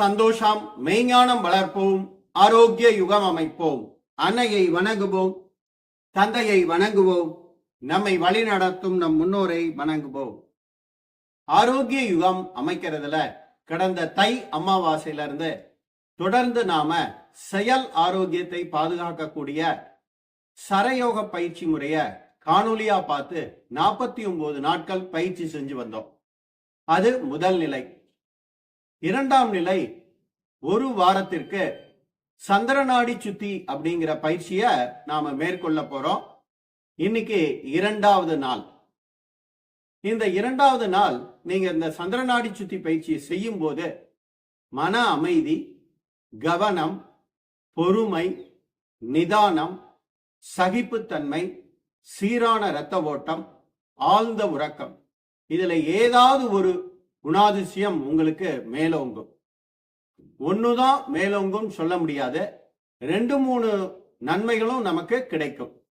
சந்தோஷம் மெய்ஞானம் வளர்ப்போம் ஆரோக்கிய யுகம் அமைப்போம் அன்னையை வணங்குவோம் தந்தையை வணங்குவோம் நம்மை வழிநடத்தும் நம் முன்னோரை வணங்குவோம். ஆரோக்கிய யுகம் அமைக்கிறதுல கடந்த தை அமாவாசையில இருந்து தொடர்ந்து நாம செயல் ஆரோக்கியத்தை பாதுகாக்கக்கூடிய சரயோக பயிற்சி முறைய காணொலியா பார்த்து நாற்பத்தி ஒன்பது நாட்கள் பயிற்சி செஞ்சு வந்தோம். அது முதல் நிலை. இரண்டாம் நிலை ஒரு வாரத்திற்கு சந்திரநாடி சுத்தி அப்படிங்கிற பயிற்சிய நாம மேற்கொள்ள போறோம். இன்னைக்கு இரண்டாவது நாள். இந்த இரண்டாவது நாள் நீங்க இந்த சந்திரநாடி சுத்தி பயிற்சியை செய்யும் போது மன அமைதி கவனம் பொறுமை நிதானம் சகிப்புத்தன்மை சீரான இரத்த ஓட்டம் ஆழ்ந்த உறக்கம். இதுல ஏதாவது ஒரு குணாதிசயம் உங்களுக்கு மேலோங்கும். ஒன்றுதான் மேலோங்கும் சொல்ல முடியாது. ரெண்டு மூணு நன்மைகளும் நமக்கு கிடைக்கும்.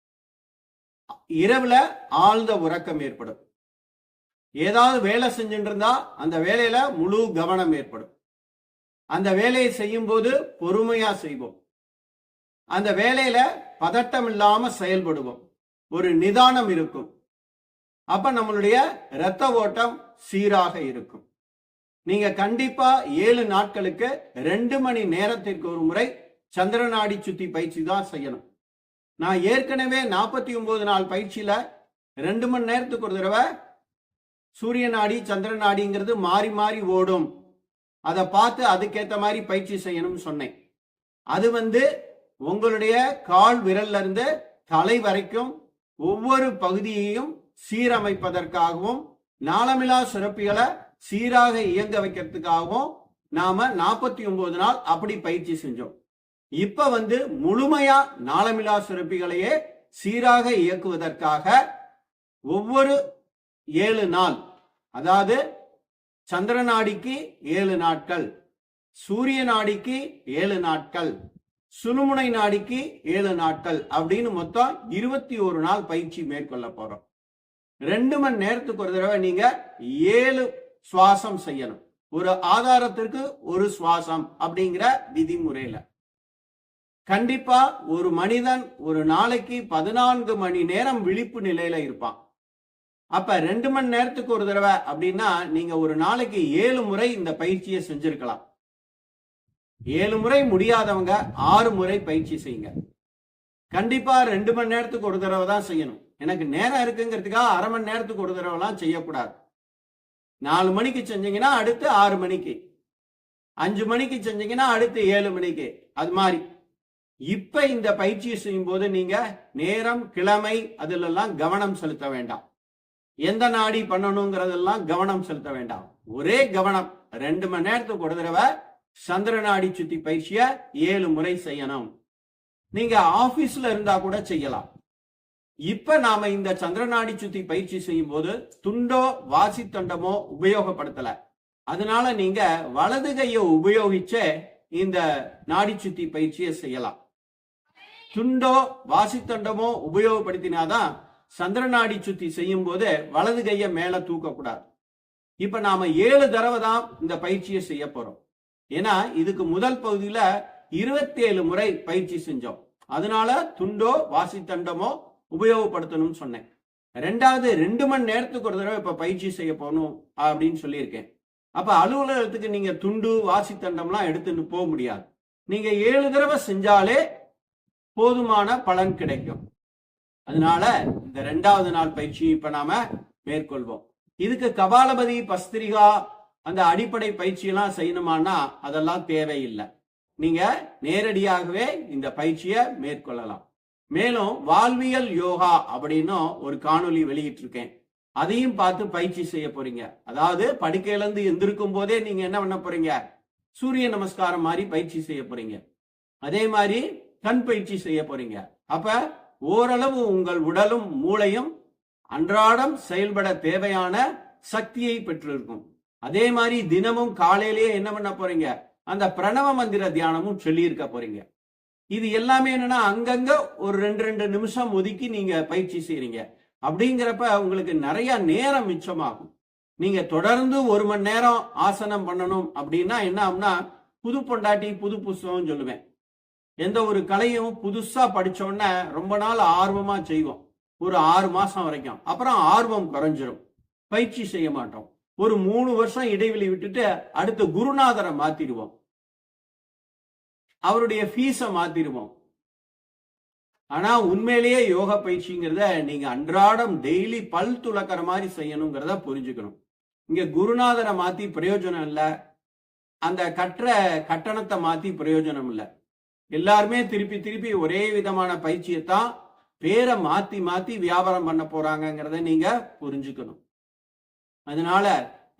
இரவுல ஆழ்ந்த உறக்கம் ஏற்படும். ஏதாவது வேலை செஞ்சுட்டு இருந்தா அந்த வேலையில முழு கவனம் ஏற்படும். அந்த வேலையை செய்யும் போது பொறுமையா செய்வோம். அந்த வேலையில பதட்டம் இல்லாம செயல்படுவோம். ஒரு நிதானம் இருக்கும். அப்ப நம்மளுடைய இரத்த ஓட்டம் சீராக இருக்கும். நீங்க கண்டிப்பா ஏழு நாட்களுக்கு ரெண்டு மணி நேரத்திற்கு ஒரு முறை சந்திரநாடி சுத்தி பயிற்சி தான் செய்யணும். நான் ஏற்கனவே நாற்பத்தி ஒன்பது நாள் பயிற்சியில ரெண்டு மணி நேரத்துக்கு ஒரு தடவை சூரிய நாடி சந்திர நாடிங்கிறது மாறி மாறி ஓடும். அதை பார்த்து அதுக்கேத்த மாதிரி பயிற்சி செய்யணும்னு சொன்னேன். அது வந்து உங்களுடைய கால் விரல்ல இருந்து தலை வரைக்கும் ஒவ்வொரு பகுதியையும் சீரமைப்பதற்காகவும் நாளமிலா சுரப்பிகளை சீராக இயங்க வைக்கிறதுக்காகவும் நாம நாற்பத்தி ஒன்பது நாள் அப்படி பயிற்சி செஞ்சோம். இப்ப வந்து முழுமையா நாளமிலா சுரப்பிகளையே சீராக இயக்குவதற்காக ஒவ்வொரு ஏழு நாள் அதாவது சந்திர நாடிக்கு ஏழு நாட்கள் சூரிய நாடிக்கு ஏழு நாட்கள் சுழுமுனை நாடிக்கு ஏழு நாட்கள் அப்படின்னு மொத்தம் இருபத்தி ஒரு நாள் பயிற்சி மேற்கொள்ள போறோம். ரெண்டு மணி நேரத்துக்கு ஒரு தடவை நீங்க ஏழு சுவாசம் செய்யணும். ஒரு ஆதாரத்திற்கு ஒரு சுவாசம் அப்படிங்கிற விதிமுறையில. கண்டிப்பா ஒரு மனிதன் ஒரு நாளைக்கு பதினான்கு மணி நேரம் விழிப்பு நிலையில இருப்பான். அப்ப ரெண்டு மணி நேரத்துக்கு ஒரு தடவை அப்படின்னா நீங்க ஒரு நாளைக்கு ஏழு முறை இந்த பயிற்சியை செஞ்சிருக்கலாம். ஏழு முறை முடியாதவங்க ஆறு முறை பயிற்சி செய்யுங்க. கண்டிப்பா ரெண்டு மணி நேரத்துக்கு ஒரு தடவை தான் செய்யணும். எனக்கு நேரம் இருக்குங்கிறதுக்காக அரை மணி நேரத்துக்கு ஒரு தடவைலாம் செய்யக்கூடாது. நாலு மணிக்கு செஞ்சீங்கன்னா அடுத்து ஆறு மணிக்கு. அஞ்சு மணிக்கு செஞ்சீங்கன்னா அடுத்து ஏழு மணிக்கு. அது மாதிரி. இப்ப இந்த பயிற்சியை செய்யும் போது நீங்க நேரம் கிழமை அதிலெல்லாம் கவனம் செலுத்த வேண்டாம். எந்த நாடி பண்ணணுங்கிறதெல்லாம் கவனம் செலுத்த வேண்டாம். ஒரே கவனம். ரெண்டு மணி நேரத்துக்கு ஒரு தடவை சந்திர நாடி சுத்தி பயிற்சிய ஏழு முறை செய்யணும். நீங்க ஆபீஸ்ல இருந்தா கூட செய்யலாம். இப்ப நாம இந்த சந்திரநாடி சுத்தி பயிற்சி செய்யும் போது துண்டோ வாசித்தண்டமோ உபயோகப்படுத்தல. அதனால நீங்க வலது கையை உபயோகிச்சே இந்த நாடி சுத்தி பயிற்சியை செய்யலாம். துண்டோ வாசித்தண்டமோ உபயோகப்படுத்தினாதான் சந்திரநாடி சுத்தி செய்யும் போது வலது கையை மேல தூக்க கூடாது இப்ப நாம ஏழு தடவை தான் இந்த பயிற்சியை செய்ய போறோம். ஏன்னா இதுக்கு முதல் பகுதியில இருபத்தி ஏழு முறை பயிற்சி செஞ்சோம். அதனால துண்டோ வாசித்தண்டமோ உபயோகப்படுத்தணும்னு சொன்னேன். ரெண்டாவது ரெண்டு மணி நேரத்துக்கு ஒரு தடவை இப்ப பயிற்சி செய்ய போகணும் அப்படின்னு சொல்லியிருக்கேன். அப்ப அலுவலகத்துக்கு நீங்க துண்டு வாசித்தண்டம்லாம் எடுத்துட்டு போக முடியாது. நீங்க ஏழு தடவை செஞ்சாலே போதுமான பலன் கிடைக்கும். அதனால இந்த ரெண்டாவது நாள் பயிற்சி இப்ப நாம மேற்கொள்வோம். இதுக்கு கபாலபதி பஸ்திரிகா அந்த அடிப்படை பயிற்சியெல்லாம் செய்யணுமானா அதெல்லாம் தேவையில்லை. நீங்க நேரடியாகவே இந்த பயிற்சியை மேற்கொள்ளலாம். மேலும் வாழ்வியல் யோகா அப்படின்னும் ஒரு காணொலி வெளியிட்டிருக்கேன். அதையும் பார்த்து பயிற்சி செய்ய போறீங்க. அதாவது படுக்கையிலேருந்து எந்திருக்கும் போதே நீங்க என்ன பண்ண போறீங்க? சூரிய நமஸ்காரம் மாதிரி பயிற்சி செய்ய போறீங்க. அதே மாதிரி கண் பயிற்சி செய்ய போறீங்க. அப்ப ஓரளவு உங்கள் உடலும் மூளையும் அன்றாடம் செயல்பட தேவையான சக்தியை பெற்றிருக்கும். அதே மாதிரி தினமும் காலையிலேயே என்ன பண்ண போறீங்க? அந்த பிரணவ மந்திர தியானமும் சொல்லியிருக்க போறீங்க. இது எல்லாமே என்னன்னா அங்கங்க ஒரு ரெண்டு ரெண்டு நிமிஷம் ஒதுக்கி நீங்க பயிற்சி செய்றீங்க. அப்படிங்கிறப்ப உங்களுக்கு நிறைய நேரம் மிச்சமாகும். நீங்க தொடர்ந்து ஒரு மணி நேரம் ஆசனம் பண்ணணும் அப்படின்னா என்ன ஆகும்னா புது பொண்டாட்டி புது புஸ்தகம் சொல்லுவேன். எந்த ஒரு கலையும் புதுசா படிச்ச ரொம்ப நாள் ஆர்வமா செய்வோம். ஒரு ஆறு மாசம் வரைக்கும். அப்புறம் ஆர்வம் குறைஞ்சிரும். பயிற்சி செய்ய மாட்டோம். ஒரு மூணு வருஷம் இடைவெளி விட்டுட்டு அடுத்து குருநாதரை மாத்திடுவோம். அவருடைய ஃபீஸை மாத்திருவோம் ஆனா உண்மையிலேயே யோக பயிற்சிங்கிறத நீங்க அன்றாடம் டெய்லி பல் துளக்கிற மாதிரி செய்யணுங்கிறத புரிஞ்சுக்கணும். இங்க குருநாதரை மாத்தி பிரயோஜனம் இல்லை. அந்த கற்ற கட்டணத்தை மாத்தி பிரயோஜனம் இல்லை. எல்லாருமே திருப்பி திருப்பி ஒரே விதமான பயிற்சியை தான் பேரை மாத்தி மாத்தி வியாபாரம் பண்ண போறாங்கிறத நீங்க புரிஞ்சுக்கணும். அதனால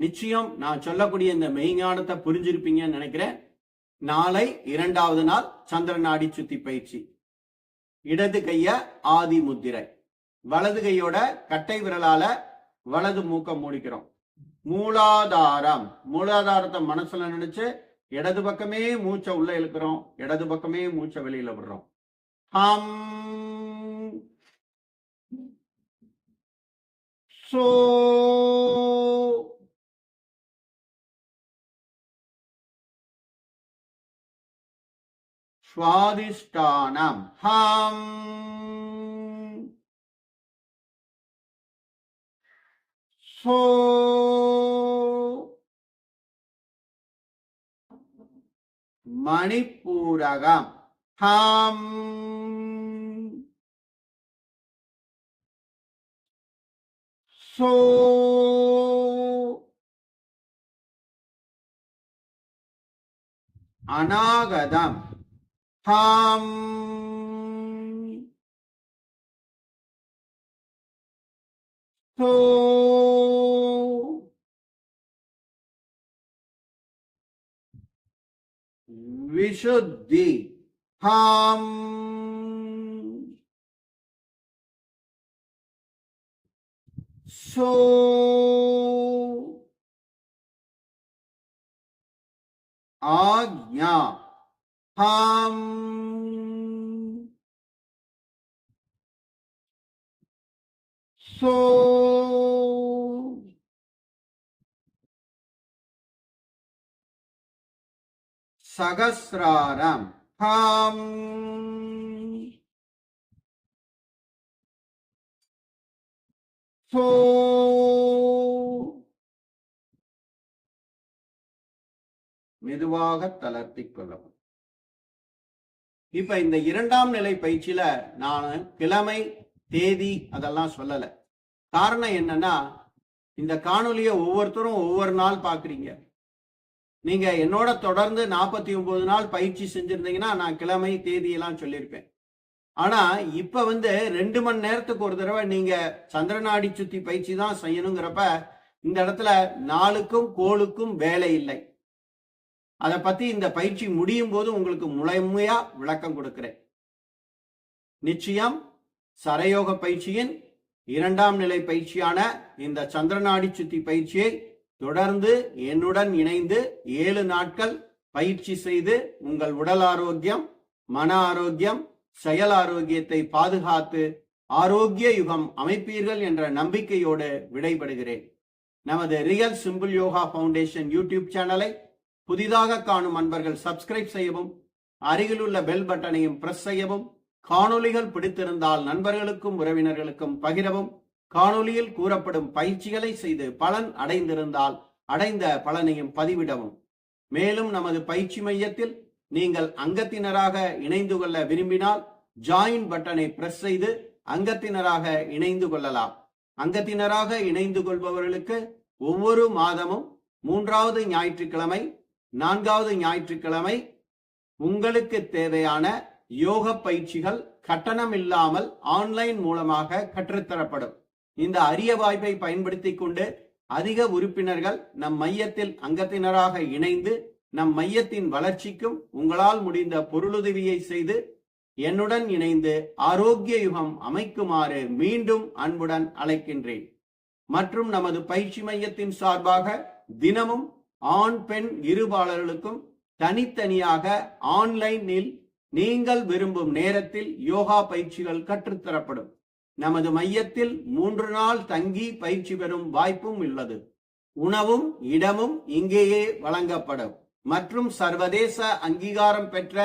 நிச்சயம் நான் சொல்லக்கூடிய இந்த மெய்ஞானத்தை புரிஞ்சிருப்பீங்கன்னு நினைக்கிறேன். நாளை இரண்டாவது நாள் சந்திர நாடி சுத்தி பயிற்சி. இடது கைய ஆதி முத்திரை. வலது கையோட கட்டை விரலால வலது மூக்க மூடிக்கிறோம். மூலாதாரம். மூலாதாரத்தை மனசுல நினைச்சு இடது பக்கமே மூச்சை உள்ள இழுக்கிறோம். இடது பக்கமே மூச்சை வெளியில விடுறோம். ஹம். சோ. சுவாதிஷ்டானம். ஹம். சோ. மணிப்பூரகம். ஹம். சோ. அநாகதம். ஹம் சோ விசுத்தி ஹம் சோ ஆக்ஞா ஹாம் சோ சகசிராரம் ஹாம் சோ மெதுவாக தளர்த்திக் கொள்ளவும். இப்ப இந்த இரண்டாம் நிலை பயிற்சியில நான் கிழமை தேதி அதெல்லாம் சொல்லல. காரணம் என்னன்னா இந்த காணொலியை ஒவ்வொருத்தரும் ஒவ்வொரு நாள் பாக்குறீங்க. நீங்க என்னோட தொடர்ந்து நாற்பத்தி ஒன்பது நாள் பயிற்சி செஞ்சிருந்தீங்கன்னா நான் கிழமை தேதியெல்லாம் சொல்லியிருப்பேன். ஆனா இப்ப வந்து ரெண்டு மணி நேரத்துக்கு ஒரு தடவை நீங்க சந்திரநாடி சுத்தி பயிற்சி தான் செய்யணுங்கிறப்ப இந்த இடத்துல நாளுக்கும் கோளுக்கும் வேலை இல்லை. அதை பத்தி இந்த பயிற்சி முடியும் போது உங்களுக்கு முழுமையா விளக்கம் கொடுக்கிறேன். நிச்சயம் சரயோக பயிற்சியின் இரண்டாம் நிலை பயிற்சியான இந்த சந்திரநாடி சுத்தி பயிற்சியை தொடர்ந்து என்னுடன் இணைந்து ஏழு நாட்கள் பயிற்சி செய்து உங்கள் உடல் ஆரோக்கியம் மன ஆரோக்கியம் செயல் ஆரோக்கியத்தை பாதுகாத்து ஆரோக்கிய யுகம் அமைப்பீர்கள் என்ற நம்பிக்கையோடு விடைபடுகிறேன் நமது real simple yoga foundation YouTube சேனலை புதிதாக காணும் அன்பர்கள் சப்ஸ்கிரைப் செய்யவும் அருகிலுள்ள பெல் பட்டனையும் பிரஸ் செய்யவும் காணொளிகள் பிடித்திருந்தால் நண்பர்களுக்கும் உறவினர்களுக்கும் பகிரவும் காணொளியில் கூறப்படும் பயிற்சிகளை செய்து பலன் அடைந்திருந்தால் அடைந்த பலனையும் பதிவிடவும். மேலும் நமது பயிற்சி மையத்தில் நீங்கள் அங்கத்தினராக இணைந்து கொள்ள விரும்பினால் ஜாயின் பட்டனை பிரஸ் செய்து அங்கத்தினராக இணைந்து கொள்ளலாம். அங்கத்தினராக இணைந்து கொள்பவர்களுக்கு ஒவ்வொரு மாதமும் மூன்றாவது ஞாயிற்றுக்கிழமை நான்காவது ஞாயிற்றுக்கிழமை உங்களுக்கு தேவையான யோக பயிற்சிகள் கட்டணம் இல்லாமல் ஆன்லைன் மூலமாக கற்றுத்தரப்படும். இந்த அரிய வாய்ப்பை பயன்படுத்திக் கொண்டு அதிக உறுப்பினர்கள் நம் மையத்தில் அங்கத்தினராக இணைந்து நம் மையத்தின் வளர்ச்சிக்கும் உங்களால் முடிந்த பொருளுதவியை செய்து என்னுடன் இணைந்து ஆரோக்கிய யுகம் அமைக்குமாறு மீண்டும் அன்புடன் அழைக்கின்றேன். மற்றும் நமது பயிற்சி மையத்தின் சார்பாக தினமும் ஆண் பெண் இருபாளர்களுக்கும் தனித்தனியாக ஆன்லைனில் நீங்கள் விரும்பும் நேரத்தில் யோகா பயிற்சிகள் கற்றுத்தரப்படும். நமது மையத்தில் மூன்று நாள் தங்கி பயிற்சி பெறும் வாய்ப்பும் உள்ளது. உணவும் இடமும் இங்கேயே வழங்கப்படும். மற்றும் சர்வதேச அங்கீகாரம் பெற்ற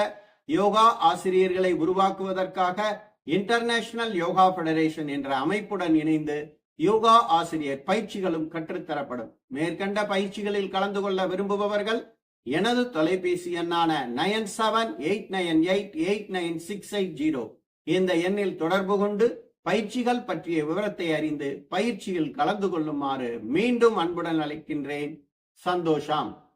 யோகா ஆசிரியர்களை உருவாக்குவதற்காக இன்டர்நேஷனல் யோகா ஃபெடரேஷன் என்ற அமைப்புடன் இணைந்து யோகா ஆசிரியர் பயிற்சிகளும் கற்றுத்தரப்படும். மேற்கண்ட பயிற்சிகளில் கலந்து கொள்ள விரும்புபவர்கள் எனது தொலைபேசி எண்ணான nine seven eight nine eight eight nine six eight zero. இந்த எண்ணில் தொடர்பு கொண்டு பயிற்சிகள் பற்றிய விவரத்தை அறிந்து பயிற்சியில் கலந்து கொள்ளுமாறு மீண்டும் அன்புடன் அழைக்கின்றேன். சந்தோஷம்.